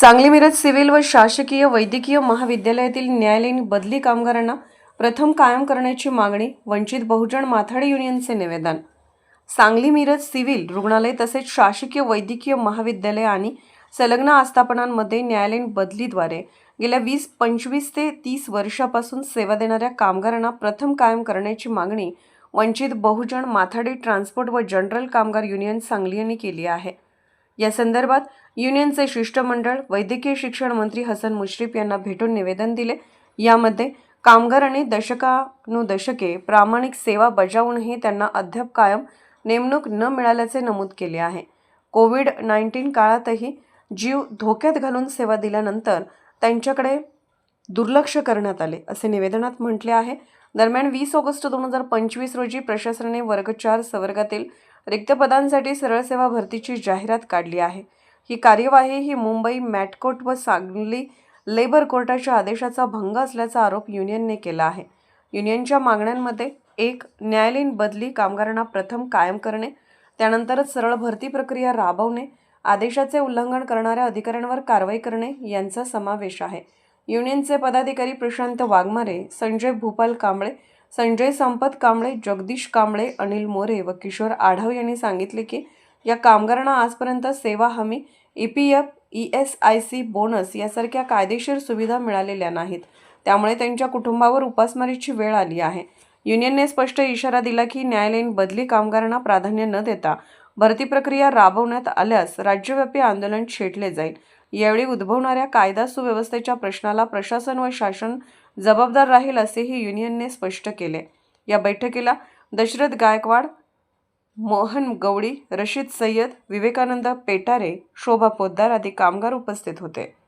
Sangli Miraj civil व शासकीय वैद्यकीय महाविद्यालयातील न्यायालयीन बदली कामगारांना प्रथम कायम करण्याची मागणी वंचित बहुजन माथाडे युनियनचे निवेदन. सांगली मिरज सिव्हिल रुग्णालय तसेच शासकीय वैद्यकीय महाविद्यालय आणि संलग्न आस्थापनांमध्ये न्यायालयीन बदलीद्वारे गेल्या वीस पंचवीस ते तीस वर्षापासून सेवा देणाऱ्या कामगारांना प्रथम कायम करण्याची मागणी वंचित बहुजन माथाडी ट्रान्सपोर्ट व जनरल कामगार युनियन सांगली यांनी केली आहे. या संदर्भात युनियनचे शिष्टमंडळ वैद्यकीय शिक्षण मंत्री हसन मुश्रीफ यांना भेटून निवेदन दिले. यामध्ये कामगारांनी दशकानुदशके प्रामाणिक सेवा बजावूनही त्यांना अद्याप कायम नेमणूक न मिळाल्याचे नमूद केले आहे. कोविड नाईन्टीन काळातही जीव धोक्यात घालून सेवा दिल्यानंतर त्यांच्याकडे दुर्लक्ष करण्यात आले असे निवेदनात म्हटले आहे. दरम्यान वीस ऑगस्ट दोन हजार पंचवीस रोजी प्रशासनाने वर्ग चार संवर्गातील रिक्त पदांसाठी सरळ सेवा भरतीची जाहिरात काढली आहे. ही कार्यवाही ही मुंबई मॅटकोट व सांगली लेबर कोर्टाच्या आदेशाचा भंग असल्याचा आरोप युनियनने केला आहे. युनियनच्या मागण्यांमध्ये एक न्यायालयीन बदली कामगारांना प्रथम कायम करणे त्यानंतरच सरळ भरती प्रक्रिया राबवणे आदेशाचे उल्लंघन करणाऱ्या अधिकाऱ्यांवर कारवाई करणे यांचा समावेश आहे. युनियनचे पदाधिकारी प्रशांत वाघमारे संजय भूपाल कांबळे संजय संपत कांबळे जगदीश कांबळे अनिल मोरे व किशोर आढाव यांनी सांगितले की या कामगारांना आजपर्यंत सेवा हमी E P F E S I C bonus यासारख्या कायदेशीर सुविधा मिळालेल्या नाहीत. त्यामुळे त्यांच्या कुटुंबावर उपासमारीची वेळ आली आहे. युनियनने स्पष्ट इशारा दिला की न्यायालयीन बदली कामगारांना प्राधान्य न देता भरती प्रक्रिया राबवण्यात आल्यास राज्यव्यापी आंदोलन छेडले जाईल. यावेळी उद्भवणाऱ्या कायदा सुव्यवस्थेच्या प्रश्नाला प्रशासन व शासन जबाबदार राहील असेही युनियनने स्पष्ट केले. या बैठकीला दशरथ गायकवाड मोहन गवळी रशीद सय्यद विवेकानंद पेटारे शोभा पोद्दार आदी कामगार उपस्थित होते.